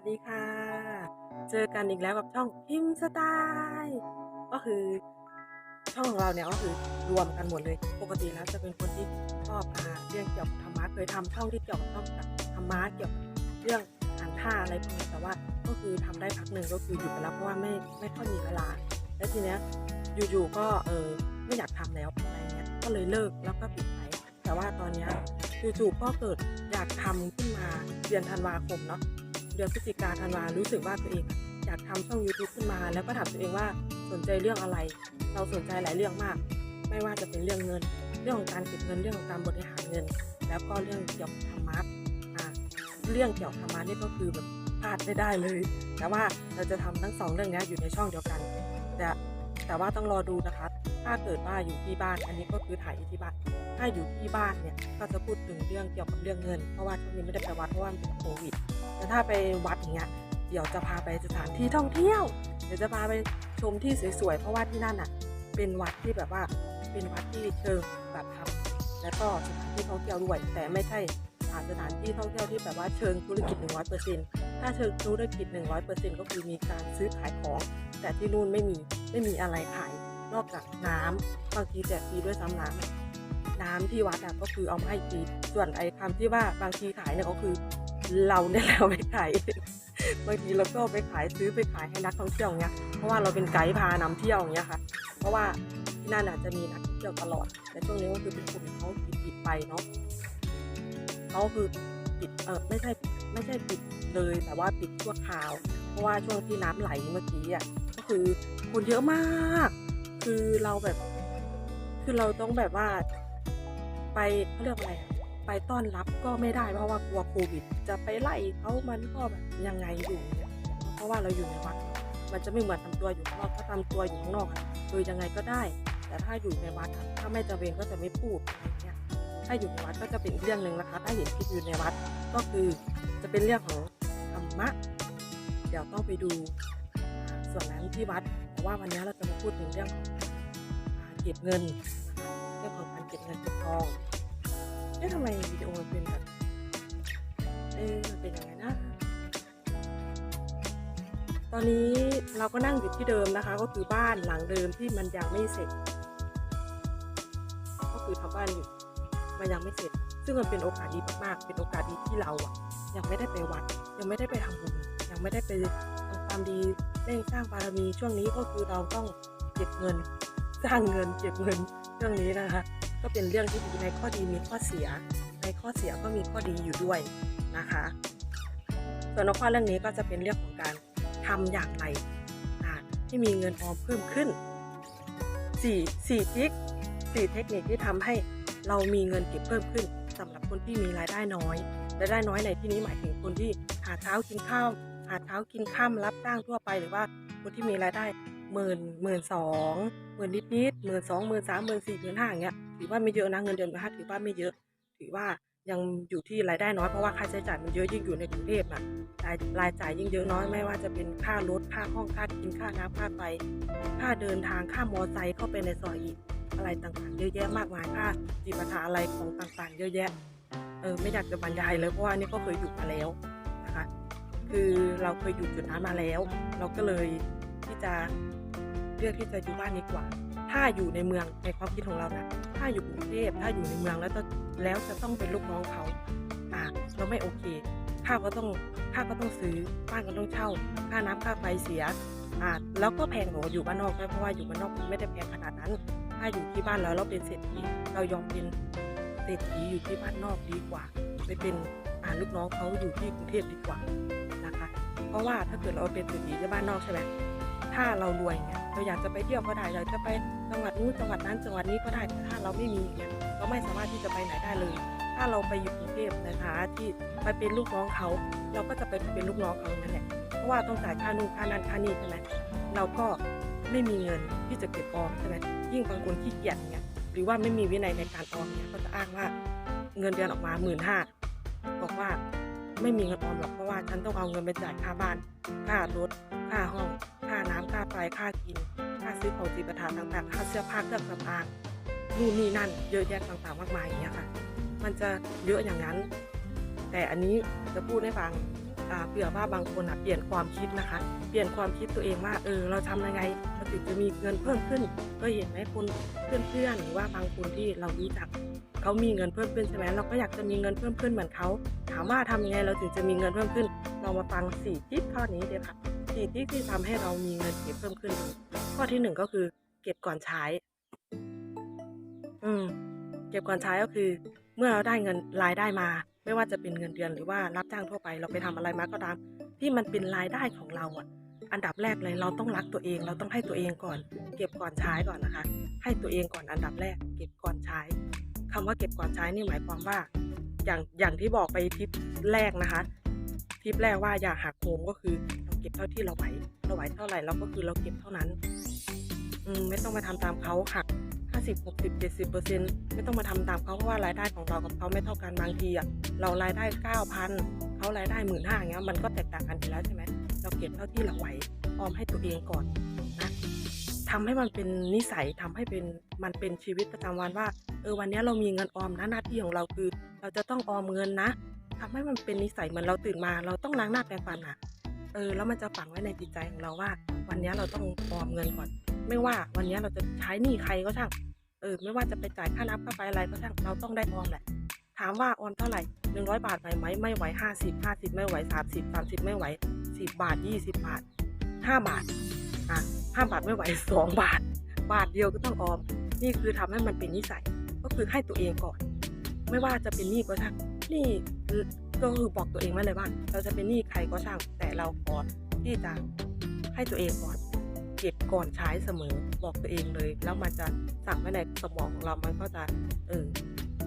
วัสดีค่ะ เจอกันอีกแล้วกับช่องพิมพ์สไตล์ก็คือช่องของเราเนี่ยก็คือรวมกันหมดเลย ปกติแล้วจะเป็นคนที่ชอบอ่าเรื่องเกี่ยวกับธรรมะเคยทำช่องที่เกี่ยวกับช่องกับธรรมะเกี่ยวกับเรื่องอ่านท่าอะไรพวกนี้แต่ว่าก็คือทำได้พักหนึ่งก็คือหยุดไปแล้วเพราะว่าไม่ไม่ค่อยมีเวลา แล้วทีเนี้ยอยู่ๆก็เออไม่อยากทำแล้วอะไรเงี้ยก็เลยเลิกแล้วก็ปิดไปแต่ว่าตอนเนี้ยจู่ๆก็เกิดอยากทำขึ้นมาเดือนธันวาคมเนาะ เดือนพฤศจิกาธันวารู้สึกว่าตัวเองอยากทำช่อง YouTube ขึ้นมา แล้วก็ถามตัวเองว่าสนใจเรื่องอะไร เราสนใจหลายเรื่องมาก ไม่ว่าจะเป็นเรื่องเงิน เรื่องของการเก็บเงินเรื่องของการบริหารเงิน แล้วก็เรื่องเกี่ยวกับธรรมะอ่าเรื่องเกี่ยวกับธรรมะนี่ก็คือแบบพลาดไม่ได้เลย แต่ว่าเราจะทำทั้งสองเรื่องนี้อยู่ในช่องเดียวกัน แต่แต่ว่าต้องรอดูนะคะ ถ้าเกิดว่าอยู่ที่บ้าน อันนี้ก็คือถ่ายอยู่ที่บ้าน ถ้าอยู่ที่บ้านเนี่ย ก็จะพูดถึงเรื่องเกี่ยวกับเรื่องเงิน เพราะว่าช่วงนี้ไม่ได้ไปวัดเพราะว่ามันเป็นโควิด แต่ถ้าไปวัดอย่างเงี้ยเดี๋ยวจะพาไปสถานที่ท่องเที่ยว เดี๋ยวจะพาไปชมที่สวยๆ เพราะว่าที่นั่นอะ เป็นวัดที่แบบว่าเป็นวัดที่เชิงแบบธรรมและก็สถานที่ท่องเที่ยวด้วย แต่ไม่ใช่สถานที่ท่องเที่ยวที่แบบว่าเชิงธุรกิจ 100%ถ้าเชิงธุรกิจ 100%ก็คือมีการซื้อขายของ แต่ที่นู่นไม่มีไม่มีอะไรขายนอกจากน้ำบางทีแจกฟรีด้วยซ้ำน้ำน้ำที่วัดก็คือเอามาให้ฟรีส่วนไอ้คำที่ว่าบางทีขายเนี่ยก็คือ เราเนี่ยแหละเอาไปขายบางทีเราก็เอาไปขายซื้อไปขายให้นักท่องเที่ยวอย่างเงี้ยเพราะว่าเราเป็นไกด์พานำเที่ยวอย่างเงี้ยค่ะ เพราะว่าที่นั่นอาจจะมีนักท่องเที่ยวตลอดแต่ช่วงนี้ก็คือเป็นโควิดเขาปิดไปเนาะเขาคือปิดเออไม่ใช่ไม่ใช่ปิดเลยแต่ว่าปิดชั่วคราว เพราะว่าช่วงที่น้ำไหลเมื่อกี้อะก็คือคนเยอะมาก คือเราแบบ คือเราต้องแบบว่า ไปเขาเรียกอะไรอะ ไปต้อนรับก็ไม่ได้เพราะว่ากลัวโควิด จะไปไล่เขามันก็แบบยังไงอยู่เนี่ยเพราะว่าเราอยู่ในวัด มันจะไม่เหมือนทำตัวอยู่ข้างนอกถ้าทำตัวอยู่ข้างนอกอะคือยังไงก็ได้ แต่ถ้าอยู่ในวัดถ้าไม่จำเป็นก็จะไม่พูดอะไรเงี้ยถ้าอยู่ในวัดก็จะเป็นเรื่องหนึ่งนะคะ ถ้าเห็นคลิปอยู่ในวัดก็คือจะเป็นเรื่องของธรรมะ เดี๋ยวต้องไปดูส่วนนั้นที่วัด แต่ว่าวันนี้เราจะมาพูดถึงเรื่องของเก็บเงินนะคะเรื่องของการเก็บเงินเก็บทอง เอ๊ะทำไมวิดีโอมันเป็นแบบเอ๊ะมันเป็นยังไงนะ ตอนนี้เราก็นั่งอยู่ที่เดิมนะคะ ก็คือบ้านหลังเดิมที่มันยังไม่เสร็จ ก็คือทำบ้านอยู่มันยังไม่เสร็จ ซึ่งมันเป็นโอกาสดีมากๆ เป็นโอกาสดีที่เราอะยังไม่ได้ไปวัด ยังไม่ได้ไปทำบุญยังไม่ได้ไปทำความดีเร่งสร้างบารมีช่วงนี้ก็คือเราต้องเก็บเงิน สร้างเงินเก็บเงินเรื่องนี้นะคะ ก็เป็นเรื่องที่ดีในข้อดีมีข้อเสีย ในข้อเสียก็มีข้อดีอยู่ด้วยนะคะ ส่วนข้อเรื่องนี้ก็จะเป็นเรื่องของการทำอย่างไรอ่าให้มีเงินออมเพิ่มขึ้นสี่สี่ทริคสี่เทคนิคที่ทำให้เรามีเงินเก็บเพิ่มขึ้นสำหรับคนที่มีรายได้น้อยรายได้น้อยในที่นี้หมายถึงคนที่หาเช้ากินข้าวหาเช้ากินข้ามรับจ้างทั่วไปหรือว่าคนที่มีรายได้หมื่นหมื่นสองหมื่นนิดนิดหมื่นสองหมื่นสามหมื่นสี่หมื่นห้าอย่างเงี้ย ถือว่าไม่เยอะนะเงินเดือนนะคะถือว่าไม่เยอะ ถือว่ายังอยู่ที่รายได้น้อยเพราะว่าค่าใช้จ่ายมันเยอะยิ่งอยู่ในกรุงเทพน่ะรายรายจ่ายยิ่งเยอะน้อยไม่ว่าจะเป็นค่ารถค่าห้องค่ากินค่าน้ำค่าไฟค่าเดินทางค่ามอไซค์เข้าไปในซอยอีกอะไรต่างๆ เยอะแยะมากมายค่าจิปาถะอะไรของต่างๆ เยอะแยะเออไม่อยากจะบรรยายเลยเพราะว่านี่ก็เคยอยู่มาแล้วนะคะคือเราเคยอยู่จุดนั้นมาแล้ว เราก็เลยที่จะเลือกที่จะอยู่บ้านดีกว่า ถ้าอยู่ในเมืองในความคิดของเรานะถ้าอยู่กรุงเทพถ้าอยู่ในเมืองแล้วจะแล้วจะต้องเป็นลูกน้องเขาอ่าเราไม่โอเคข้าก็ต้องข้าก็ต้องซื้อบ้านก็ต้องเช่า ค่าน้ำค่าไฟเสียอ่าแล้วก็แพงกว่าอยู่บ้านนอกด้วยเพราะว่าอยู่บ้านนอกมันไม่ได้แพงขนาดนั้น ถ้าอยู่ที่บ้านแล้วเราเป็นเศรษฐีเรายอมเป็นเศรษฐีอยู่ที่บ้านนอกดีกว่าไปเป็นอ่าลูกน้องเขาอยู่ที่กรุงเทพดีกว่านะคะ เพราะว่าถ้าเกิดเราเป็นเศรษฐีที่บ้านนอกใช่ไหมถ้าเรารวยเนี่ย เราอยากจะไปเที่ยวก็ได้อยากจะไปจังหวัดนู้นจังหวัดนั้นจังหวัดนี้ก็ได้แต่ถ้าเราไม่มีเนี่ยเราไม่สามารถที่จะไปไหนได้เลย ถ้าเราไปอยู่กรุงเทพนะคะที่ไปเป็นลูกน้องเขา เราก็จะไปเป็นลูกน้องเขานั่นแหละเพราะว่าต้องจ่ายค่านู่นค่านั้นค่านี่ใช่ไหมเราก็ไม่มีเงินที่จะเก็บออมใช่ไหมยิ่งบางคนขี้เกียจเนี่ยหรือว่าไม่มีวินัยในการออมเนี่ยก็จะอ้างว่าเงินเดือนออกมาหมื่นห้าบอกว่าไม่มีเงินออมหรอกเพราะว่าฉันต้องเอาเงินไปจ่ายค่าบ้าน ค่ารถ ค่าห้อง น้ำค่าไฟค่ากิน ค่าซื้อของจิปาถะต่างๆ ค่าเสื้อผ้าเครื่องสำอางนู่นนี่นั่น เยอะแยะต่างๆมากมายอย่างเงี้ยค่ะ มันจะเยอะอย่างนั้น แต่อันนี้จะพูดให้ฟังเผื่อว่าบางคนเปลี่ยนความคิดนะคะ เปลี่ยนความคิดตัวเองว่าเออเราทำยังไงเราถึงจะมีเงินเพิ่มขึ้นก็เห็นไหมคนเพื่อนๆหรือว่าบางคนที่เรารู้จักเขามีเงินเพิ่มขึ้นใช่ไหมเราก็อยากจะมีเงินเพิ่มขึ้นเหมือนเขาถามว่าทำยังไงเราถึงจะมีเงินเพิ่มขึ้น เรามาฟังสี่ทิปข้อนี้เดี๋ยวค่ะ สี่ทิปที่ทำให้เรามีเงินเก็บเพิ่มขึ้น ข้อที่หนึ่งก็คือ เก็บก่อนใช้ อืม เก็บก่อนใช้ก็คือ เมื่อเราได้เงินรายได้มา ไม่ว่าจะเป็นเงินเดือนหรือว่ารับจ้างทั่วไป เราไปทำอะไรมาก็ตาม ที่มันเป็นรายได้ของเราอะ อันดับแรกเลยเราต้องรักตัวเอง เราต้องให้ตัวเองก่อน เก็บก่อนใช้ก่อนนะคะ ให้ตัวเองก่อนอันดับแรก เก็บก่อนใช้คำว่าเก็บก่อนใช้นี่หมายความว่า อย่างอย่างที่บอกไปทิปแรกนะคะทิปแรกว่าอย่าหักโหมก็คือ เก็บเท่าที่เราไหวเราไหวเท่าไหร่เราก็คือเราเก็บเท่านั้น อืมไม่ต้องมาทำตามเขาหัก50 60 70เปอร์เซ็นต์ไม่ต้องมาทำตามเขาเพราะว่ารายได้ของเรากับเขาไม่เท่ากันบางทีอะเรารายได้9,000เขารายได้หมื่นห้าอย่างเงี้ยมันก็แตกต่างกันอยู่แล้วใช่ไหมเราเก็บเท่าที่เราไหวออมให้ตัวเองก่อนนะทำให้มันเป็นนิสัยทำให้เป็นมันเป็นชีวิตประจำวันว่าเออวันนี้เรามีเงินออมนะหน้าที่ของเราคือ เราจะต้องออมเงินนะทำให้มันเป็นนิสัยเหมือนเราตื่นมา เราต้องล้างหน้าแปรงฟันอะ เออแล้วมันจะฝังไว้ในจิตใจของเราว่า วันนี้เราต้องออมเงินก่อน ไม่ว่าวันนี้เราจะใช้หนี้ใครก็ช่างเออไม่ว่าจะไปจ่ายค่าน้ำค่าไฟอะไรก็ช่างเราต้องได้ออมแหละ ถามว่าออมเท่าไหร่หนึ่งร้อยบาทไหวไหมไม่ไหวห้าสิบห้าสิบไม่ไหวสามสิบสามสิบไม่ไหวสิบบาทยี่สิบบาทห้าบาทอะห้าบาทไม่ไหวสองบาท บาทเดียวก็ต้องออม นี่คือทำให้มันเป็นนิสัย ก็คือให้ตัวเองก่อน ไม่ว่าจะเป็นหนี้ก็ช่างหนี่ ก็คือบอกตัวเองไว้เลยว่า เราจะเป็นหนี้ใครก็ช่าง แต่เราขอที่จะให้ตัวเองก่อนเก็บก่อนใช้เสมอบอกตัวเองเลย แล้วมันจะสั่งไว้ในสมองของเรามันก็จะเออ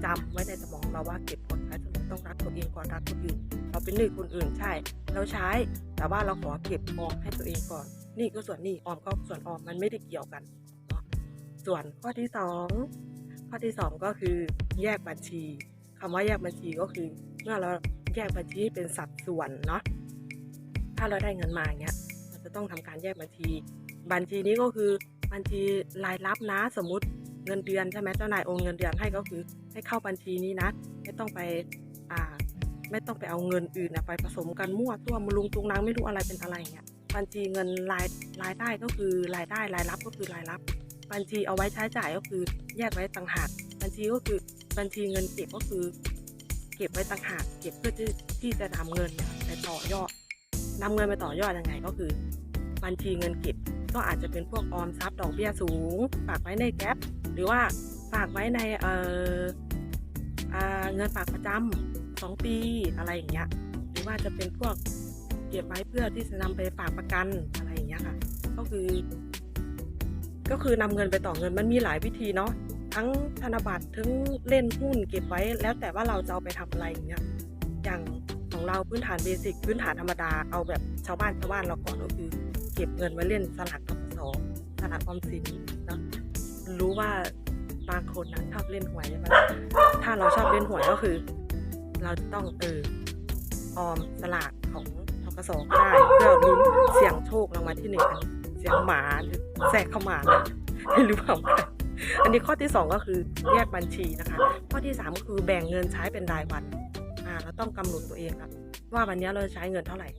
จำไว้ในสมองเราว่าเก็บก่อนใช้เสมอต้องรักตัวเองก่อนรักคนอื่นเราเป็นหนี้คนอื่นใช่ เราใช้ แต่ว่าเราขอเก็บออมให้ตัวเองก่อนนี่ก็ส่วนนี้ออมก็ส่วนออมมันไม่ได้เกี่ยวกันเนาะส่วนข้อที่สองข้อที่สองก็คือแยกบัญชีคำว่าแยกบัญชีก็คือเมื่อเรา แยกบัญชีเป็นสัดส่วนเนาะถ้าเราได้เงินมาเงี้ยเราจะต้องทำการแยกบัญชี บัญชีนี้ก็คือบัญชีรายรับนะสมมติเงินเดือนใช่ไหมเจ้านายโอนเงินเดือนให้ก็คือ ให้เข้าบัญชีนี้นะ ไม่ต้องไปอ่าไม่ต้องไปเอาเงินอื่นนะไปผสมกันมั่วตัวมลุงตุงนางไม่รู้อะไรเป็นอะไรเงี้ยบัญชีเงินรายรายได้ก็คือรายได้รายรับก็คือรายรับ บัญชีเอาไว้ใช้จ่ายก็คือแยกไว้ต่างหากบัญชีก็คือบัญชีเงินเก็บก็คือ ก็บไว้ต่างหากเก็บเพื่อที่ที่จะนำเงินเนี่ยไปต่อยอดนำเงินไปต่อยอดยังไงก็คือ บัญชีเงินเก็บก็อาจจะเป็นพวกออมทรัพย์ดอกเบี้ยสูง ฝากไว้ในแก๊ปหรือว่าฝากไว้ในเออเงินฝากประจำสองปีอะไรอย่างเงี้ยหรือว่าจะเป็นพวกเก็บไว้เพื่อที่จะนำไปฝากประกันอะไรอย่างเงี้ยค่ะ ก็คือ ก็คือนำเงินไปต่อเงินมันมีหลายวิธีเนาะ ทั้งธนบัตรทั้งเล่นหุ้นเก็บไว้ แล้วแต่ว่าเราจะเอาไปทำอะไรอย่างเงี้ยอย่างของเราพื้นฐานเบสิกพื้นฐานธรรมดาเอาแบบชาวบ้านชาวบ้านเราก่อนก็คือ เก็บเงินไว้เล่นสลากกสสลากออมสินนะรู้ว่าบางคนนะชอบเล่นหวยใช่ไหมถ้าเราชอบเล่นหวยก็คือ เราต้องเออออมสลากของทกสก็ได้เพื่อลุ้นเสี่ยงโชครางวัลที่หนึ่งเสียงหมาหรือแทรกขมานะไม่รู้เปล่า อันนี้ข้อที่สองก็คือแยกบัญชีนะคะ ข้อที่สามก็คือแบ่งเงินใช้เป็นรายวันอ่าเราต้องกำหนดตัวเองครับว่าวันนี้เราจะใช้เงินเท่าไหร่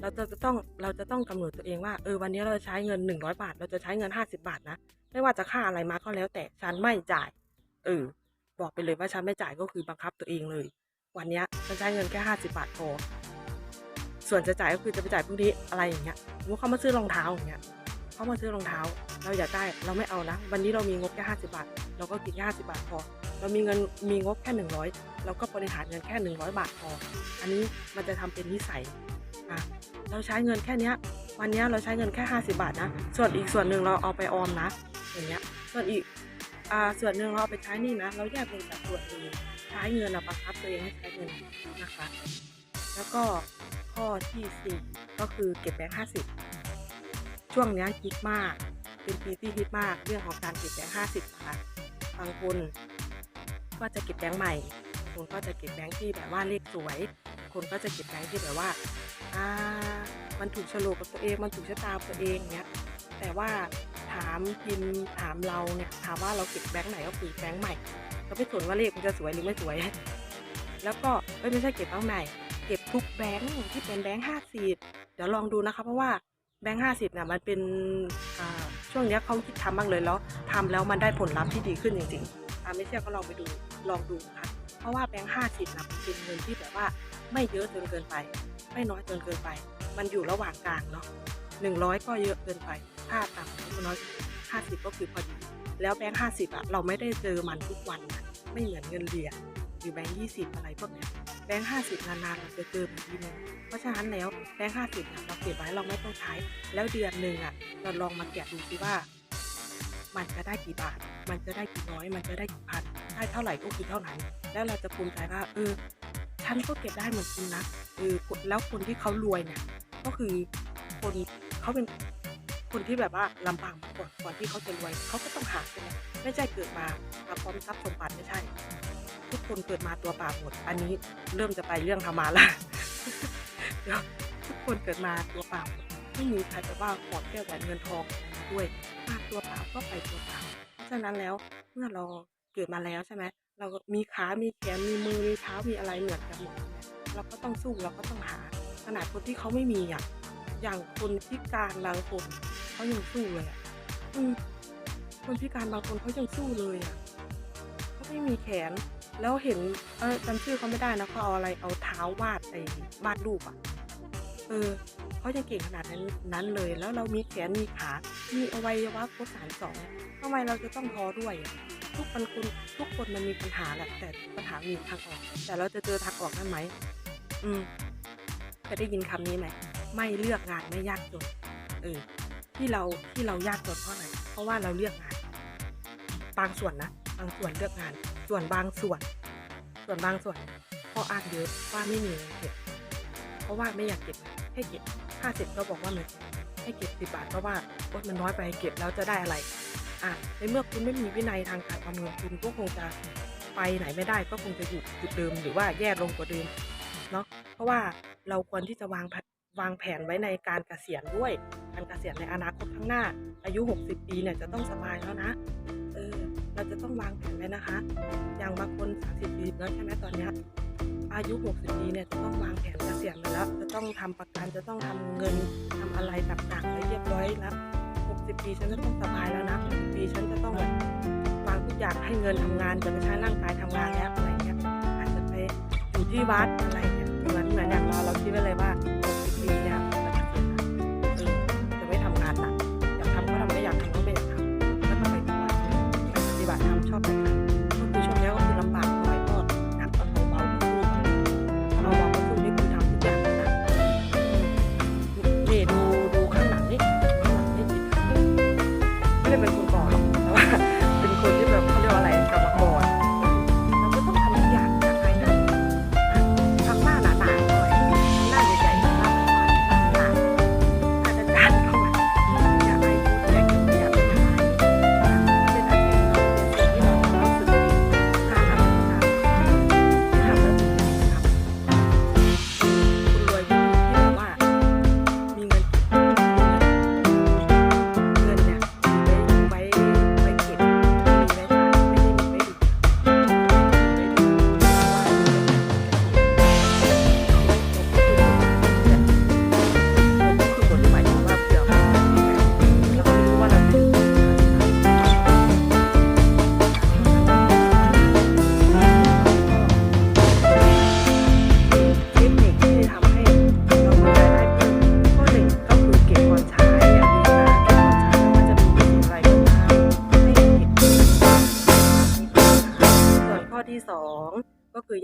เราจะต้องเราจะต้องกำหนดตัวเองว่าเออวันนี้เราจะใช้เงินหนึ่งร้อยบาท เราจะใช้เงินห้าสิบาทนะไม่ว่าจะค่าอะไรมาก็แล้วแต่ฉันไม่จ่ายเออบอกไปเลยว่าฉันไม่จ่ายก็คือบังคับตัวเองเลย วันนี้ฉันใช้เงินแค่ห้าสิบาทพอส่วนจะจ่ายก็คือจะไปจ่ายพรุ่งนี้อะไรอย่างเงี้ยสมมุติเขามาซื้อรองเท้าอย่างเงี้ย เขามาซื้อรองเท้า เราอยากได้เราไม่เอานะ วันนี้เรามีงบแค่ห้าสิบาท เราก็กินแค่ห้าสิบาทพอ เรามีเงินมีงบแค่หนึ่งร้อยเราก็บริหารเงินแค่หนึ่งร้อยบาทพอ อันนี้มันจะทำเป็นนิสัยอะเราใช้เงินแค่เนี้ยวันนี้เราใช้เงินแค่ห้าสิบาทนะ ส่วนอีกส่วนหนึ่งเราเอาไปออมนะ อย่างเงี้ย ส่วนอีกอ่าส่วนหนึ่งเราเอาไปใช้นี่นะ เราแยกเป็นสัดส่วนเองใช้เงินเราบังคับตัวเองให้ใช้เงินนะคะ แล้วก็ข้อที่สี่ก็คือเก็บแบงค์ห้าสิบ ช่วงนี้ฮิตมาก เป็นปีที่ฮิตมากเรื่องของการเก็บแบงค์ห้าสิบนะคะบางคนก็จะเก็บแบงค์ใหม่คนก็จะเก็บแบงค์ที่แบบว่าเลขสวย คนก็จะเก็บแบงค์ที่แบบว่าอ่ามันถูกโฉลกกับตัวเองมันถูกชะตาตัวเองเนี้ยแต่ว่าถามพิมถามเราเนี่ยถามว่าเราเก็บแบงค์ไหนก็คือแบงค์ใหม่เราไม่สนว่าเลขมันจะสวยหรือไม่สวย แล้วก็ไม่ใช่เก็บแบงค์ใหม่เก็บทุกแบงค์ที่เป็นแบงค์ห้าสิบเดี๋ยวลองดูนะคะ เพราะว่า แบงค์ห้าสิบเนี่ยมันเป็นช่วงเนี้ยเขาคิดทำบ้างเลยแล้วทำแล้วมันได้ผลลัพธ์ที่ดีขึ้นจริงๆอาไม่เชื่อก็ลองไปดูลองดูค่ะเพราะว่าแบงค์ห้าสิบนะมันเป็นเงินที่แบบว่าไม่เยอะจนเกินไป ไม่น้อยจนเกินไป มันอยู่ระหว่างกลางเนาะหนึ่งร้อยก็เยอะเกินไปถ้าต่ำก็น้อยห้าสิบก็คือพอดี แล้วแบงค์ห้าสิบอะเราไม่ได้เจอมันทุกวันนะไม่เหมือนเงินเหรียญหรือแบงค์ยี่สิบอะไรพวกเนี้ย บงค์ห้าสิบนานๆเราจะเจอมันทีนึงเพราะฉะนั้นแล้วแบงค์ห้าสิบเนี่ยเราเก็บไว้เราไม่ต้องใช้ แล้วเดือนหนึ่งอะเราลองมาแกะดูซิว่า มันจะได้กี่บาท มันจะได้กี่ร้อย มันจะได้กี่พันได้เท่าไหร่ก็คือเท่านั้น แล้วเราจะภูมิใจว่าเออฉันก็เก็บได้เหมือนคุณนะเออแล้วคนที่เขารวยเนี่ยก็คือคนเขาเป็นคนที่แบบว่าลำบากมาก่อนก่อนที่เขาจะรวยเขาก็ต้องหาใช่ไหมไม่ใช่เกิดมาพร้อมทรัพย์สมบัติไม่ใช่ ทุกคนเกิดมาตัวเปล่าหมด อันนี้เริ่มจะไปเรื่องธรรมาละเดี๋ยวทุกคนเกิดมาตัวเปล่าหมดไม่มีใครแบบว่าขอแก้วแหวนเงินทองด้วยมาตัวเปล่าก็ไปตัวเปล่าเพราะฉะนั้นแล้วเมื่อเราเกิดมาแล้วใช่ไหมเรามีขา มีแขน มีมือ มีเท้า มีอะไรเหมือนกันหมดเราก็ต้องสู้ เราก็ต้องหา ขนาดคนที่เขาไม่มีอะ อย่างคนพิการบางคนเขายังสู้เลยอะคนพิการบางคนเขายังสู้เลยอะเขาไม่มีแขน แล้วเห็นเออจำชื่อเขาไม่ได้นะเขาเอาอะไรเอาเท้าวาดไอ้วาดรูปอะเออเขายังเก่งขนาดนั้นนั้นเลย แล้วเรามีแขนมีขามีอวัยวะครบสามสองทำไมเราจะต้องท้อด้วยทุกคนคนทุกคนมันมีปัญหาแหละแต่ปัญหามีทางออก แต่เราจะเจอทางออกได้ไหมอืมเคยได้ยินคำนี้ไหมไม่เลือกงานไม่ยากจนเออที่เราที่เรายากจนเพราะอะไรเพราะว่าเราเลือกงาน บางส่วนนะบางส่วนเลือกงาน ส่วนบางส่วน ส่วนบางส่วนข้ออ้างเยอะว่าไม่มีเก็บเพราะว่าไม่อยากเก็บให้เก็บห้าสิบก็บอกว่ามันให้เก็บสิบบาทเพราะว่าโอ๊ยมันน้อยไปเก็บแล้วจะได้อะไรอะในเมื่อคุณไม่มีวินัยทางการประเมินคุณก็คงจะไปไหนไม่ได้ก็คงจะอยู่จุดเดิมหรือว่าแย่ลงกว่าเดิมเนาะเพราะว่าเราควรที่จะวางแผนวางแผนไว้ในการเกษียณด้วย การเกษียณในอนาคตข้างหน้า อายุ 60 ปีเนี่ยจะต้องสบายแล้วนะ เราจะต้องวางแผนไว้นะคะ อย่างบางคน 30 ปีแล้วใช่ไหมตอนนี้อายุ 60 ปีเนี่ยจะต้องวางแผนเกษียณไปแล้ว จะต้องทำประกันจะต้องทำเงินทำอะไรต่างๆไว้เรียบร้อยแล้ว 60 ปีฉันจะต้องสบายแล้วนะ60ปีฉันจะต้องแบบวางทุกอย่างให้เงินทำงานจะไม่ใช้ร่างกายทำงานแล้วอะไรเงี้ยอาจจะไปอยู่ที่วัดอะไรเงี้ยเหมือนเหมือนอย่างเราเราคิดไว้เลยว่า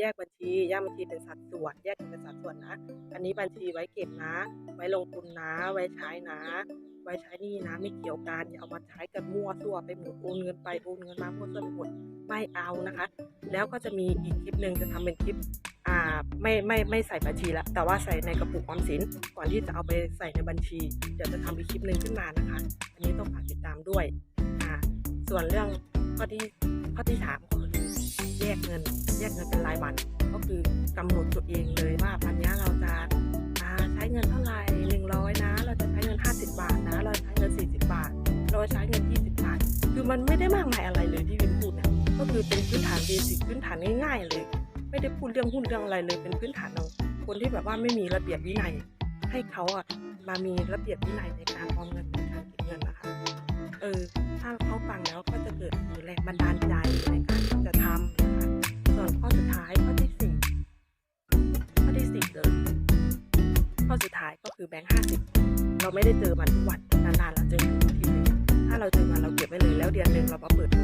ก็คือแยกบัญชี แยกบัญชีเป็นสัดส่วน แยกเป็นสัดส่วนนะ อันนี้บัญชีไว้เก็บนะ ไว้ลงทุนนะ ไว้ใช้นะ ไว้ใช้นี่นะ ไม่เกี่ยวกันอย่าเอามาใช้กันมั่วซั่วไปหมดโอนเงินไปโอนเงินมามั่วซั่วไปหมดไม่เอานะคะ แล้วก็จะมีอีกคลิปหนึ่งจะทำเป็นคลิปอ่าไม่ไม่ไม่ใส่บัญชีละแต่ว่าใส่ในกระปุกออมสินก่อนที่จะเอาไปใส่ในบัญชี เดี๋ยวจะทำอีกคลิปหนึ่งขึ้นมานะคะ อันนี้ต้องฝากติดตามด้วยอ่าส่วนเรื่องข้อที่ข้อที่สาม แยกเงิน แยกเงินเป็นรายวัน ก็คือกำหนดตัวเองเลยว่าวันนี้เราจะใช้เงินเท่าไหร่หนึ่งร้อยนะ เราจะใช้เงินห้าสิบาทนะ เราใช้เงินสี่สิบบาท เราใช้เงินยี่สิบบาท คือมันไม่ได้มากมายอะไรเลยที่วินพูดเนี่ยก็คือเป็นพื้นฐานเบสิกพื้นฐานง่ายๆเลย ไม่ได้พูดเรื่องหุ้นเรื่องอะไรเลย เป็นพื้นฐานของคนที่แบบว่าไม่มีระเบียบวินัย ให้เขาอะมามีระเบียบวินัยในการออมเงินในการเก็บเงินนะคะ เออ ถ้าเขาฟังแล้วก็จะเกิดแรงบันดาลือแบงค์ห้าสิบเราไม่ได้เจอมันทุกวันนานๆเราเจอมันทีเลยถ้าเราเจอมันเราเก็บไว้เลยแล้วเดือนหนึ่งเรามาเปิดดู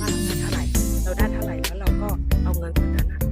ว่าเราได้เท่าไหร่เราได้เท่าไหร่แล้วเราก็เอาเงินส่วนนั้น